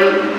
করেন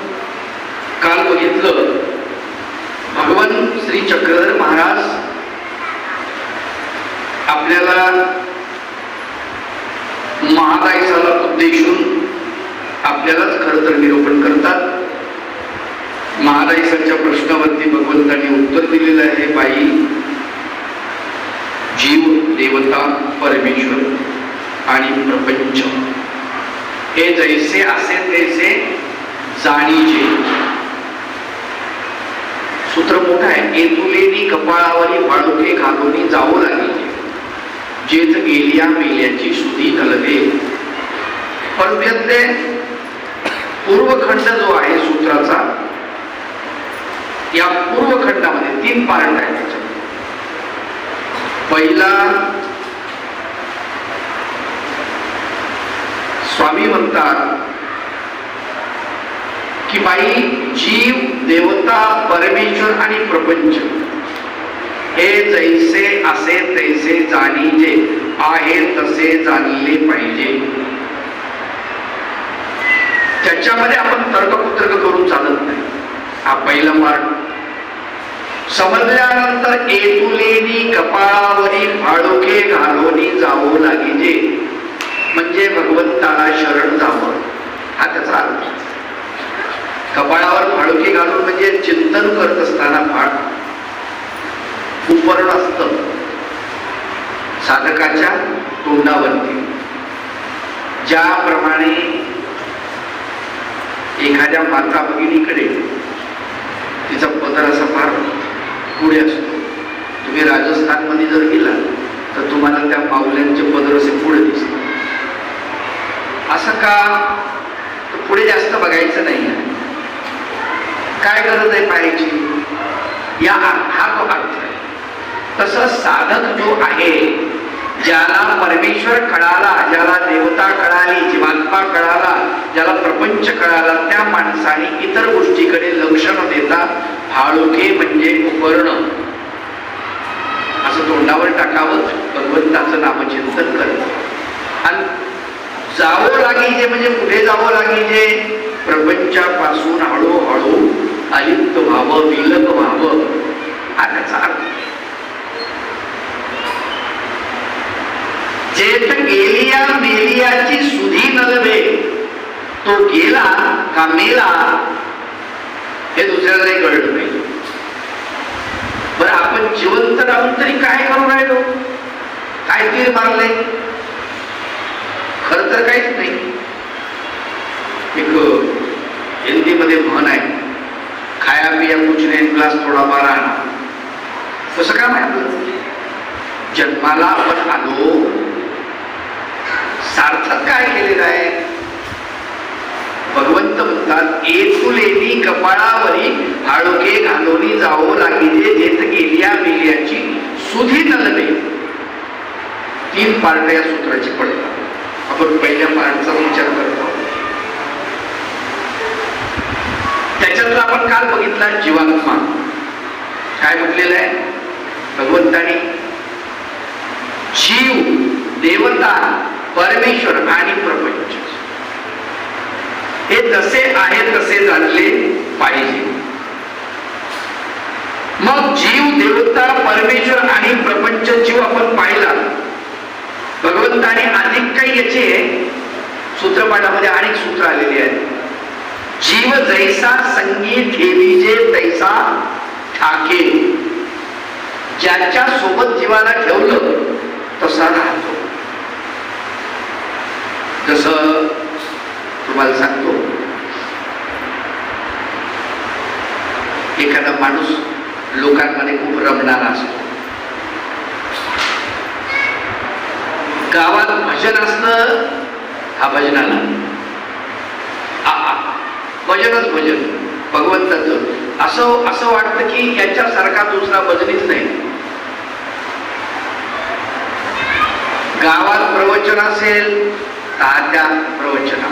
या पूर्वखंडामध्ये तीन पार्ट आहेत त्याच्यात. पहिला स्वामी म्हणतात की बाई जीव देवता परमेश्वर आणि प्रपंच. हे जैसे असे तैसे जाणीजे आहे तसे जाणले पाहिजे. त्याच्यामध्ये आपण तर्कपुतर्क करून चालत नाही. हा पहिलं पार्ट समजल्यानंतर एतुलेनी कपाळावरी फाळुके घालून जावं लागिजे म्हणजे भगवंताला शरण जावं. हा त्याचा अर्थ. कपाळावर फाळुके घालून म्हणजे चिंतन करत असताना फाळ उपरण असत. साधकाच्या तोंडावरती. ज्याप्रमाणे एखाद्या माता भगिनीकडे तिचा पदर असा फार पुढे असतो. तुम्ही राजस्थानमध्ये जर गेला तर तुम्हाला त्या पावल्यांचे पदर असे पुढे दिसतात. असं का? तर पुढे जास्त बघायचं नाही. काय गरज आहे पाहायची? या हा तो अर्थ आहे. तसं साधक जो आहे ज्याला परमेश्वर कळाला ज्याला देवता कळाली जीवात्मा कळाला ज्याला प्रपंच कळाला त्या माणसाने इतर गोष्टीकडे लक्ष न देता भाळुके म्हणजे उपर्ण. असं तोंडावर टाकावं भगवंताचं नामचिंतन करत आणि जावं लागिजे म्हणजे कुठे जावं लागिजे प्रपंचापासून हळूहळू अलिप्त व्हावं विलग व्हावं हा त्याचा अर्थ जेठ गेलिया मेलियाची सुधी नलवे तो गेला का मेला? हे दुसऱ्याला काही कळलं नाही. बरं आपण जिवंत राहून तरी काय करू राहिलो? काय तीर मारले? खर तर काहीच नाही. एक हिंदीमध्ये म्हण आहे खाया पिया कुछ नाही ग्लास थोडा बारा कसं काम आहे जन्माला आपण आलो. सार्थक काय केलेलं आहे? भगवंत म्हणतात एकुलेनी कपाळावरी हाळुके घालोनी जावो लागिले देत गेल्या मेल्याची सुधी नलने तीन पार्ट या सूत्राची पडतात. आपण पहिल्या पार्टचा विचार करतो. त्याच्यातलं आपण काल बघितला जीवात्मा. काय म्हटलेलं आहे? भगवंतानी जीव देवता परमेश्वर आणि प्रपंच. हे जसे आहे तसे जाणले पाहिजे. मग जीव देवता परमेश्वर आणि प्रपंच जीव आपण पाहिला. भगवंताने अधिक काही याचे सूत्रपाठामध्ये अनेक सूत्र आलेली आहेत. जीव जैसा संगीत ठेवीजे तैसा ठाके ज्याच्या सोबत जीवाला ठेवलं तसा राहतो. जस तुम्हाला सांगतो एखादा माणूस लोकांमध्ये खूप रमणारा असतो. गावात भजन असलं हा भजनाला. भजनच भजन भगवंताचं. असं असं वाटतं की याच्यासारखा दुसरा भजनीच नाही. गावात प्रवचन असेल तात्या प्रवचना.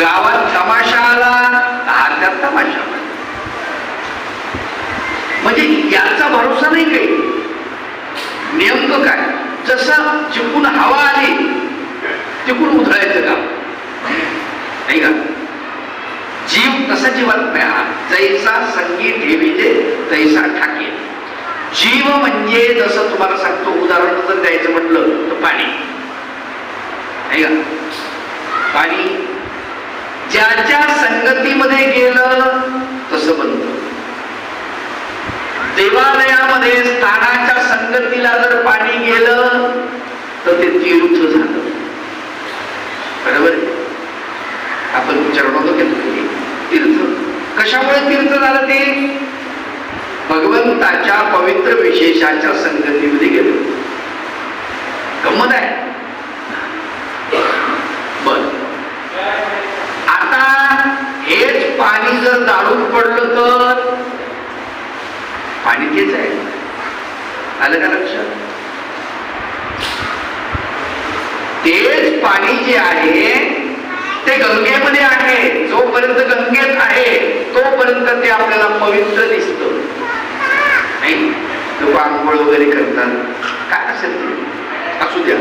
गावात तमाशा आला तात्या तमाशा. म्हणजे याचा भरोसा नाही काही. नेमकं काय? जसं चिपून हवा आली तिकून उधळायचं काम. नाही का? जीव तसा जीवात हा जैसा संगीत ठेवीचे तैसा ठाके जीव म्हणजे जसं तुम्हाला सांगतो उदाहरण जर द्यायचं म्हटलं तर पाणी. का पाणी ज्याच्या संगतीमध्ये गेलं तसं बनत. देवालयामध्ये स्थानाच्या संगतीला जर पाणी गेलं तर ते तीर्थ झालं. बरोबर? आहे? आपण विचारणार घेतलं तीर्थ. कशामुळे तीर्थ झालं ते? भगवंताच्या पवित्र विशेषाच्या संगतीमध्ये गेलो. गंमत आहे. बर. आता हेच पाणी जर दारू पडलं तर? पाणी तेच आहे. आलं का लक्षात? तेच पाणी जे आहे ते गंगेमध्ये आहे. जोपर्यंत गंगेत आहे तोपर्यंत ते आपल्याला पवित्र दिसतं. नाही. लोक आंघोळ वगैरे करतात. काय असेल ते असू द्या.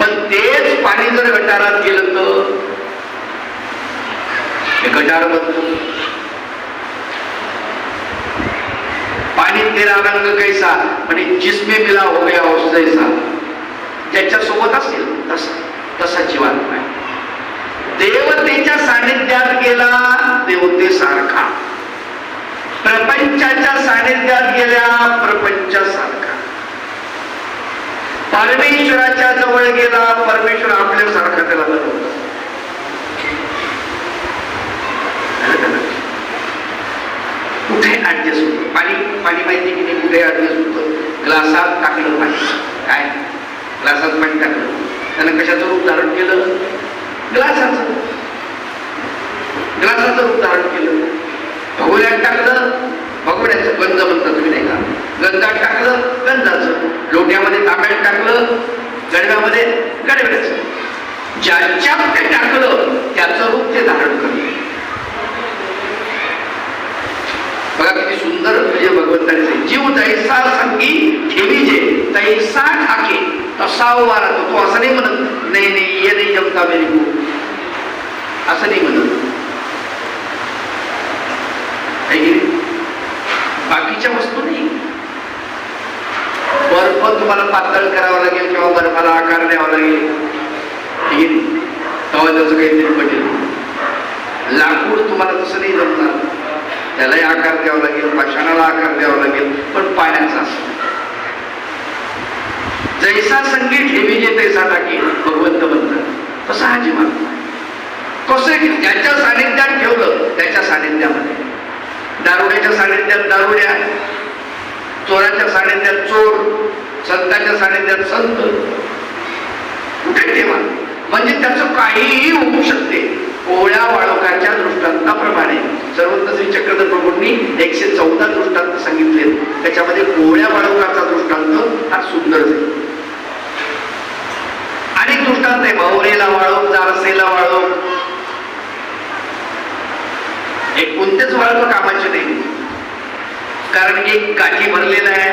पण तेच पाणी जर गटारात गेलं तर गटार बनतो पाणी तेरा रंग कैसा म्हणजे जिसमे मिला हो गया हो जैसा ज्याच्यासोबत असेल तसा तसा जीवात्मा आहे देवतेच्या सानिध्यात गेला देवते सारखा प्रपंचाच्या सानिध्यात गेल्या प्रपंचासारखा. परमेश्वराच्या जवळ गेला परमेश्वर आपल्यासारखा त्याला बनवतो कुठे ऍडजस्ट होतं पाणी पाणी माहिती की नाही? कुठे ऍडजस्ट होतं ग्लासात टाकलं पाणी. काय? ग्लासात पाणी टाकलं. त्यानं कशाचं रूप धारण केलं? ग्लासाचं. ग्लासाचं रूप धारण केलं. भगोऱ्यात टाकलं भगोऱ्याचं गंज म्हणतात तुम्ही नाही का? गंजात टाकलं गंजाचं. लोट्यामध्ये तांब्यात टाकलं गडव्यामध्ये गडव्याचं. ज्याच्या ते टाकलं त्याचं रूप ते धारण करतं बघा किती सुंदर म्हणजे भगवंताने जीव तैसा संगी ठेवी जे. तैसा ठाके. तसा वारा तो. असं नाही म्हणत नाही नाही ये नाही जमता मेरी असं नाही म्हणत. है बाकीच्या वस्तू नाही. बर्फ तुम्हाला पातळ करावं लागेल किंवा बर्फाला आकार द्यावा लागेल. तेव्हा त्याचं काहीतरी पटेल. लाकूड तुम्हाला तसं नाही जमणार. त्यालाही आकार द्यावा लागेल पाषाणाला आकार द्यावा लागेल पण पाण्याचा. असतो जैसा संगीत ठेवी जे तैसा टाकी भगवंत म्हणतात तसा हा जीवन. कसं ज्याच्या सानिध्यात ठेवलं त्याच्या सानिध्यामध्ये. दारुड्याच्या सानिध्यात दारुड्या चोराच्या सानिध्यात चोर संतांच्या सानिध्यात संत. कुठे ठेवा? म्हणजे त्याचं काहीही होऊ शकते. कोहळ्या वाळोखाच्या दृष्टांताप्रमाणे सर्वत्र श्री चक्रधर प्रभूंनी एकशे चौदा दृष्टांत सांगितले. त्याच्यामध्ये कोहळ्या वाळोखाचा दृष्टांत हा सुंदर आहे. अनेक दृष्टांत आहे. भावरेला वाळव जारसेला वाळव हे कोणतेच वाळोख कामाचे नाही. कारण की एक गाठी भरलेला आहे.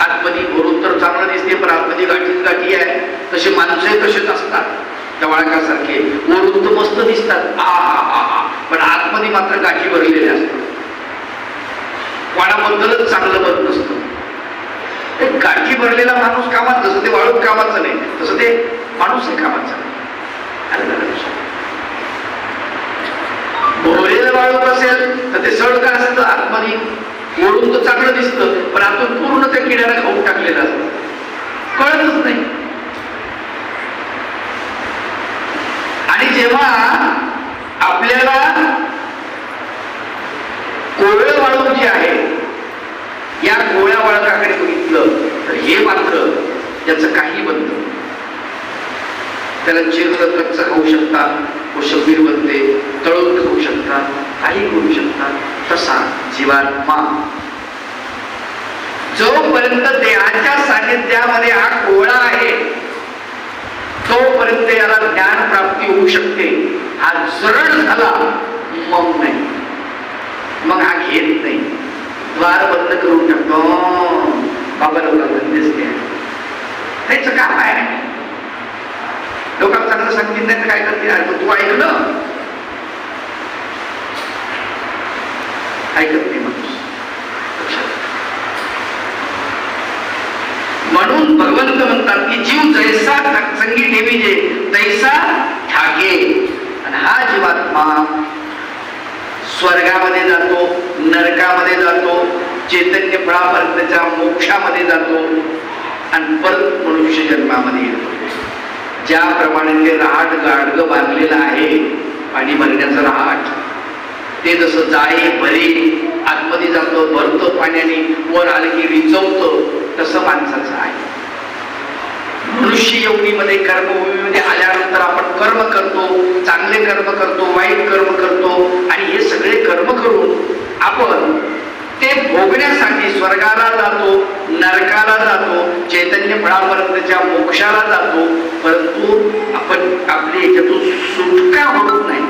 आतमध्ये भरून तर चांगलं दिसते पण आतमध्ये गाठीच गाठी आहे. तसे माणसंही तसेच असतात. त्या वाळकासारखे वरून तर मस्त दिसतात. आ हा हा हा पण आतमध्ये मात्र गाठी भरलेल्या असतात. वाणाबद्दलच चांगलं बनत नसतं. ते गाठी भरलेला माणूस कामात जसं ते वाळूत कामाचं नाही. तसं ते माणूस आहे कामाचं नाही. जर वाळूक असेल तर ते सड काय असतं आतमध्ये ओढून तर चांगलं दिसतं पण आतून पूर्ण त्या किड्याला खाऊन टाकलेलं असतं. कळतच नाही. आणि जेव्हा आपल्याला कोवळं वाळूक जे आहे या कोवळ्या वाळकाकडे बघितलं तर हे मात्र याचं काही बनत. त्याला चिरलं कच्च खाऊ शकतात कोशंबीर बनते तळून खाऊ शकतात. काही करू शकतात. तसा जीवात्मा. जोपर्यंत देहाच्या सानिध्यामध्ये हा कोळा आहे तोपर्यंत याला ज्ञान प्राप्ती होऊ शकते. हा जरड झाला मग नाही. मग हा घेत नाही. द्वार बंद करून टाकतो. बाबा लोकांना दिसते. त्याचं काम आहे. लोकांना चांगलं सांगितलं नाही तर काय करते तू ऐकलं ऐकत नाही माणूस लक्षात. म्हणून भगवंत म्हणतात की जीव जैसा संगी ठेवीजे तैसा ठाके. आणि हा जीवात्मा स्वर्गामध्ये जातो नरकामध्ये जातो चैतन्य फळापर्यंतच्या मोक्षामध्ये जातो आणि परत मनुष्य जन्मामध्ये येतो. ज्याप्रमाणे ते रहाट गाडगं बांधलेलं आहे पाणी भरण्याचं रहाट ते जसं जाई भरे आतमध्ये जातं भरतं पाण्याने वर आलं की रिचवतं तसं माणसाचं आहे. ऋषी योनीमध्ये कर्मभूमीमध्ये आल्यानंतर आपण कर्म करतो चांगले कर्म करतो वाईट कर्म करतो आणि हे सगळे कर्म करून आपण ते भोगण्यासाठी स्वर्गाला जातो नरकाला जातो चैतन्य फळापर्यंतच्या मोक्षाला जातो परंतु आपण आपली याच्यातून सुटका होत नाही.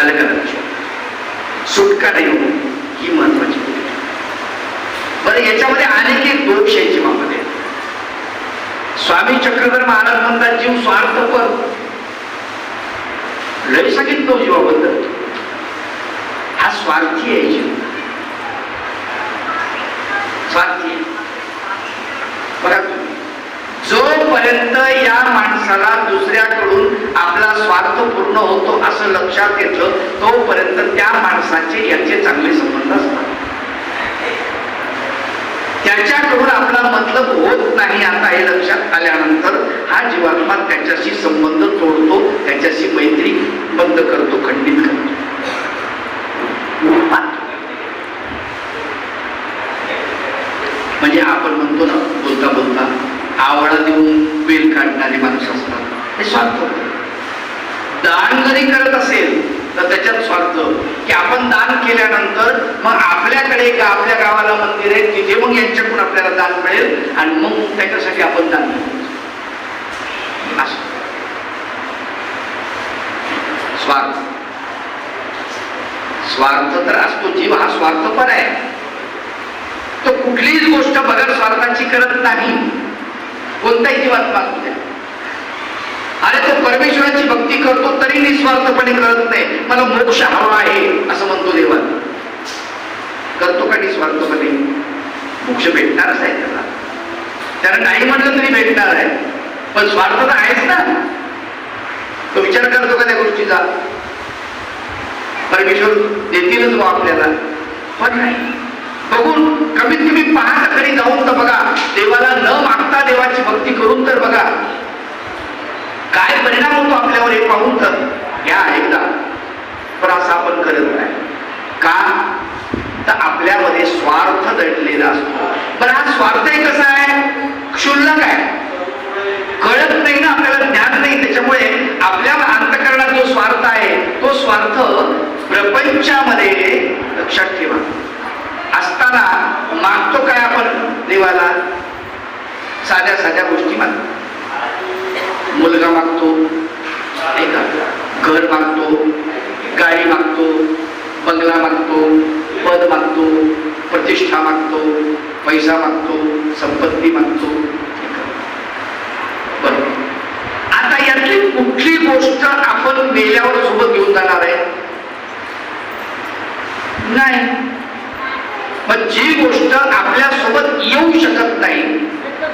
आलं का सुटका नाही होत. ही महत्वाची गोष्ट बरं याच्यामध्ये अनेक एक दोष यांची जीवामध्ये. स्वामी चक्रधर महाराज म्हणतात जीव स्वार्थ पण. लय सांगितलं जीवाबद्दल. हा स्वार्थी आहे जीव. स्वार्थी आहे. बघा जोपर्यंत या माणसाला दुसऱ्याकडून आपला स्वार्थ पूर्ण होतो असं लक्षात येतं तोपर्यंत त्या माणसाचे याचे चांगले संबंध असतात. त्याच्याकडून आपला मतलब होत नाही आता हे लक्षात आल्यानंतर हा जीवात्मा त्याच्याशी संबंध तोडतो त्याच्याशी मैत्री बंद करतो खंडित करतो. म्हणजे आपण म्हणतो ना बोलता बोलता आवळा देऊन बेल काढणारी माणसं असतात. हे स्वार्थ दान जरी करत असेल तर त्याच्यात स्वार्थ. की आपण दान केल्यानंतर मग आपल्याकडे का आपल्या गावाला मंदिर आहे तिथे मग यांच्याकडून आपल्याला दान मिळेल आणि मग त्याच्यासाठी आपण दान करू. स्वार्थ. स्वार्थ तर असतो जीव हा स्वार्थ पण आहे. तो कुठलीच गोष्ट बगर स्वार्थाची करत नाही. कोणताही जीवात्मा असू द्या. अरे तो परमेश्वराची भक्ती करतो तरी निस्वार्थपणे करत नाही. मला मोक्ष हवा आहे असं म्हणतो देवा. करतो का निस्वार्थपणे? मोक्ष भेटणारच आहे त्याला. त्याला नाही म्हटलं तरी भेटणार आहे. पण स्वार्थ तर आहेच ना. तो विचार करतो का त्या गोष्टीचा? परमेश्वर देतीलच बा आपल्याला. पण नाही. बघून कमीत कमी पाच तरी जाऊन तर बघा देवाला न मागता देवाची भक्ती करून तर बघा. काय परिणाम होतो आपल्यावर हे पाहून तर? या एकदा पण असं आपण करत नाही. का? तर आपल्यामध्ये स्वार्थ दडलेला असतो. पण हा स्वार्थही कसा आहे? क्षुल्लक आहे. कळत नाही ना आपल्याला ज्ञान नाही. त्याच्यामुळे आपल्या अंतकरणात जो स्वार्थ आहे तो स्वार्थ प्रपंचामध्ये लक्षात ठेवा. असताना मागतो काय आपण देवाला? साध्या साध्या गोष्टी मागतो. मुलगा मागतो नाही का घर मागतो गाडी मागतो बंगला मागतो पद मागतो प्रतिष्ठा मागतो पैसा मागतो संपत्ती मागतो. बरोबर आता यातली कुठली गोष्ट आपण मेल्यावर सोबत घेऊन जाणार आहे? नाही. मग जी गोष्ट आपल्यासोबत येऊ शकत नाही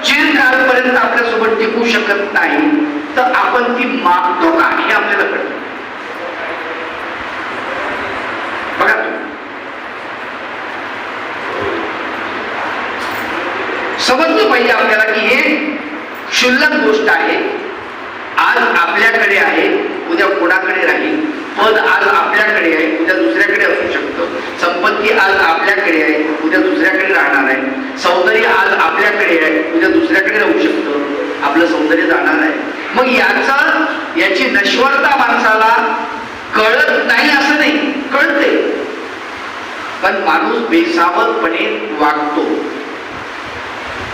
चिरकालपर्यंत आपल्या आपल्यासोबत टिकू शकत नाही तर आपण ती मागतो का हे आपल्याला कळत. बघा समजलं पाहिजे आपल्याला की हे क्षुल्लक गोष्ट आहे. आज आपल्याकडे आहे उद्या कोणाकडे राहील पद आज आपल्याकडे आहे उद्या दुसऱ्याकडे असू शकतं संपत्ती आज आपल्याकडे आहे उद्या दुसऱ्याकडे राहणार आहे सौंदर्य आज आपल्याकडे आहे उद्या दुसऱ्याकडे राहू शकतं आपलं सौंदर्य जाणार आहे. मग याचा याची नश्वरता माणसाला कळत नाही असं नाही कळते पण माणूस बेसावधपणे वागतो.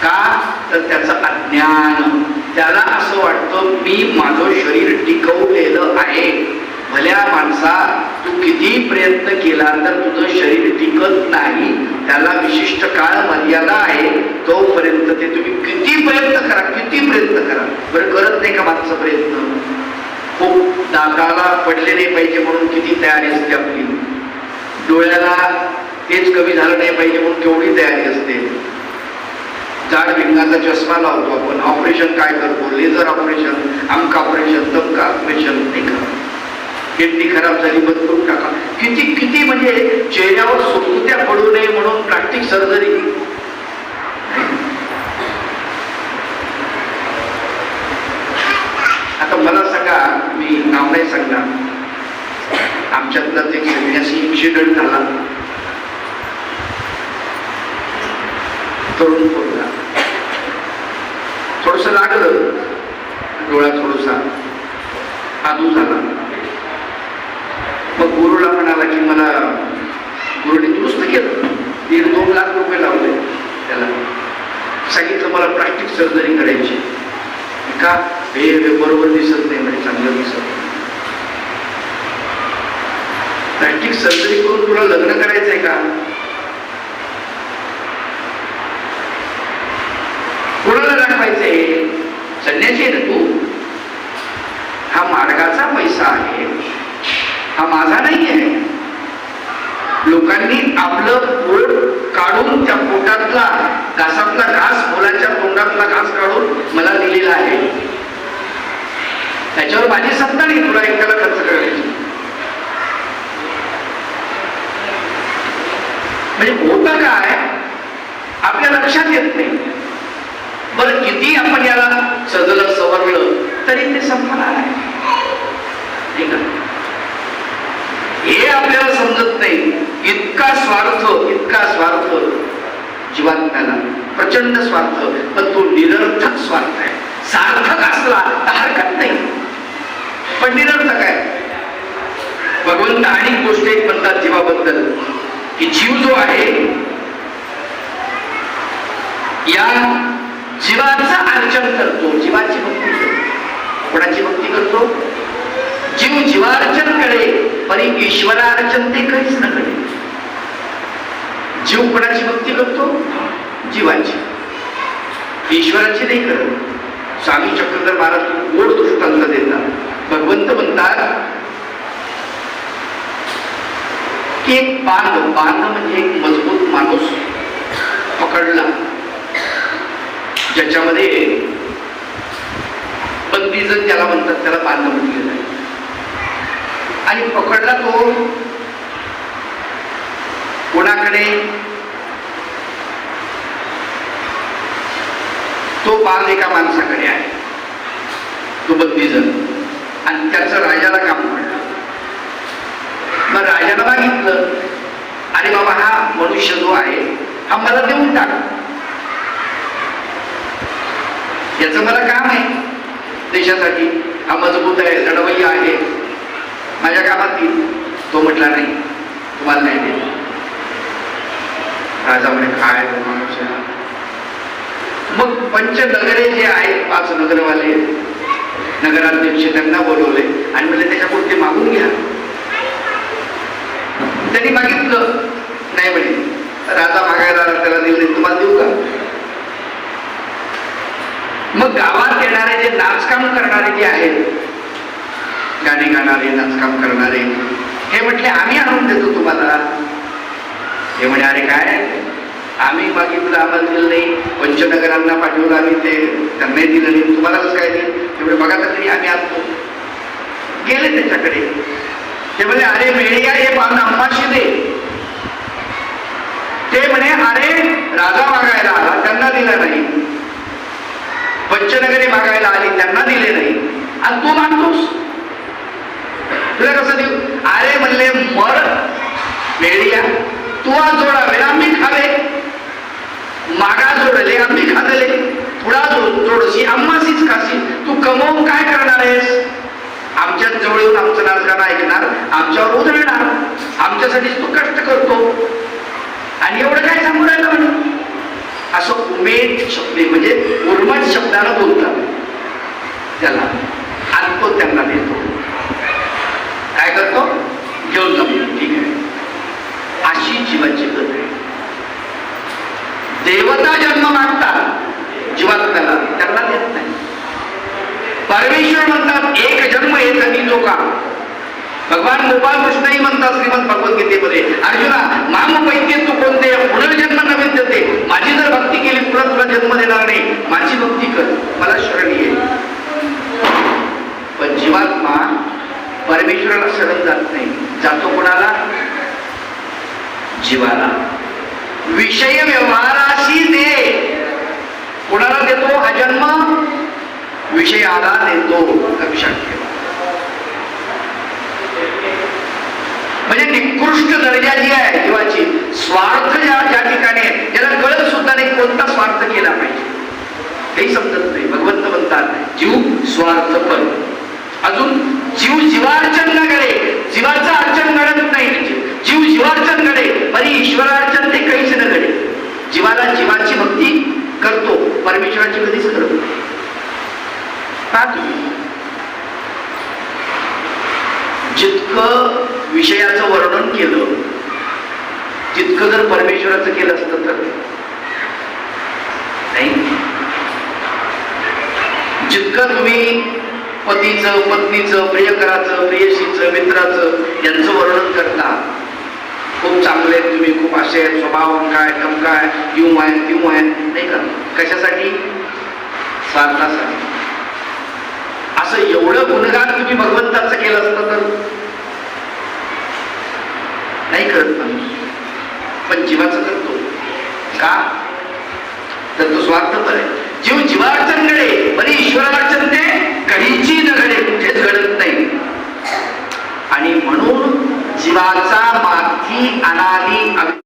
का? तर त्याचं अज्ञान. त्याला असं वाटतं मी माझं शरीर टिकवलेलं आहे. भल्या माणसा तू किती प्रयत्न केला तर तुझं शरीर टिकत नाही. त्याला विशिष्ट काळ मर्यादा आहे तोपर्यंत ते तुम्ही किती प्रयत्न करा किती प्रयत्न करा. बरं करत नाही का मागचा प्रयत्न? खूप दाताला पडले नाही पाहिजे म्हणून किती तयारी असते आपली. डोळ्याला तेच कमी झालं नाही पाहिजे म्हणून केवढी तयारी असते. जाड भिंगाचा चष्मा लावतो आपण. ऑपरेशन काय करतो? लेझर ऑपरेशन अंक ऑपरेशन तमका ऑपरेशन नाही का? किडनी खराब झाली बंद करून टाका. किती किती म्हणजे चेहऱ्यावर सुकृत्या पडू नये म्हणून प्लास्टिक सर्जरी आता मला सांगा मी नाव नाही सांगणार. आमच्यातलाच एक संन्यासी इन्सिडेंट झाला. तरुण पोरगा. थोडस लागलं. डोळा थोडसा आदू झाला. मग गुरुला म्हणाला की मला गुरुने दुरुस्त केलं. दीड दोन लाख रुपये लावले त्याला. सांगितलं मला प्लास्टिक सर्जरी करायची का? हे बरोबर दिसत नाही म्हणजे चांगलं दिसत नाही. प्लास्टिक सर्जरी करून तुला लग्न करायचंय का? कोणाला दाखवायचंय संन्यासी आहे ना तू हा मार्गाचा पैसा आहे हा माझा नाही आहे लोकांनी आपलं पोट काढून त्या पोटातला घासातला घास मुलाच्या तोंडातला घास काढून मला दिलेला आहे. त्याच्यावर माझी सत्ता नाही तुला एकट्याला खर्च करायची. म्हणजे होतं काय? आपल्या लक्षात येत नाही. बरं किती आपण याला सजलं सवरलं तरी ते संपणार आहे. ठीक आहे? आपल्याला समजत नाही. इतका स्वार्थ इतका स्वार्थ. जीवात्म्याला प्रचंड स्वार्थ. पण तो निरर्थक स्वार्थ आहे. सार्थक असला तर हरकत नाही. पण निरर्थक आहे. भगवंत आणि गोष्ट एक म्हणतात जीवाबद्दल. की जीव जो आहे या जीवाचं अर्चन करतो. जीवाची भक्ती करतो. कोणाची भक्ती करतो? जीव जीवार्चन करे परी ईश्वरार्चन ते काहीच न जीव कोणाची भक्ती करतो? जीवाची. ईश्वराची नाही करत. स्वामी चक्रधर महाराज गोड दृष्टांत देतात. भगवंत म्हणतात की एक बांध बांध म्हणजे एक मजबूत माणूस पकडला. ज्याच्यामध्ये बंदीजन ज्याला म्हणतात त्याला बांध म्हटलेलं आणि पकडला तो. कोणाकडे? तो बाल एका माणसाकडे आहे. तो बंदीजन. आणि त्याचं राजाला काम पडलं. मग राजाला मागितलं. अरे बाबा हा मनुष्य जो आहे हा मला देऊन टाक. याचं मला काम आहे. देशासाठी हा मजबूत आहे लढवय्या आहे. माझ्या कामात येईल तो म्हटला नाही तुम्हाला नाही देईल राजा म्हणे काय तो माणूस आहे? मग पंचनगरे जे आहेत पाच नगरवाले नगराध्यक्ष त्यांना बोलवले आणि म्हणजे त्याच्यापुढे ते मागून घ्या. त्यांनी मागितलं. नाही म्हणे राजा मागायला त्याला दिले नाही तुम्हाला देऊ का? मग गावात येणारे जे नाचकाम करणारे जे आहेत गाणे गाणारे नाचकाम करणारे. हे म्हटले आम्ही आणून देतो तुम्हाला. हे म्हणे अरे काय? आम्ही मागितलं आम्हाला दिलं नाही. पंचनगरांना पाठवलं आम्ही ते त्यांनाही दिलं नाही. तुम्हालाच काय दिलं? तेवढे बघा तर तरी आम्ही आणतो. गेले त्याच्याकडे. ते म्हणे अरे मेळ्या हे पान अंबाशी दे. ते म्हणे अरे राजा मागायला आला त्यांना दिला नाही. पंचनगरी मागायला आली त्यांना दिले नाही. आणि तू मागतोस. तुला कसं देऊ? अरे म्हणले मर. मेळिया तुवा जोडावे आम्ही खावे. मागा जोडले आम्ही खादले पुढा जोड जोडशी आम्हाशीच खाशी. तू कमवून काय करणार आहेस? आमच्या जवळ येऊन आमचं नाचगाणं ऐकणार आमच्यावर उधळणार. आमच्यासाठीच तू कष्ट करतो. आणि एवढं काय सांगू राहिलं म्हणून? असं उमेद शब्द म्हणजे उर्मट शब्दानं बोलतात. त्याला आणि त्यांना देतो. काय करतो? घेऊन जाऊ ठीक आहे. अशी जीवाची गत आहे. देवता जन्म मागतात जीवात्म्याला त्यांना देत नाही. परमेश्वर म्हणतात एक जन्म येत आणि लोका. भगवान गोपाल कृष्णही म्हणतात श्रीमंत भगवद्गीतेमध्ये अर्जुना माम पैकी तू कोणते पुनर्जन्म नवीन देते? माझी जर भक्ती केली पुन्हा तुला जन्म देणार नाही. माझी भक्ती जीव अजून जीव जीवार्चन न घडे जीवाचं अर्चन घडत नाही. जीव जीवार्चन घडे परी ईश्वरार्चन ते काहीच न घडे. जीवाला जीवाची भक्ती करतो परमेश्वराची कधीच करत. नाही जितकं विषयाचं वर्णन केलं जितकं जर परमेश्वराचं केलं असतं तर नाही जितकं तुम्ही पतीचं पत्नीचं प्रियकराचं प्रियशीचं मित्राचं यांचं वर्णन करता खूप चांगले आहेत तुम्ही खूप असे आहेत स्वभाव काय कम काय युम आहेत युम आहेत नाही का? कशासाठी? स्वार्थासाठी. असं एवढं गुणगान तुम्ही भगवंताचं केलं असतं तर नाही करत माणूस पण जीवाचं करतो. का? तर तो स्वार्थपर आहे. जीव जीवार्चन घडे पण ते कधीची न घडे कुठेच घडत नाही. आणि म्हणून जीवाचा माथी अनादी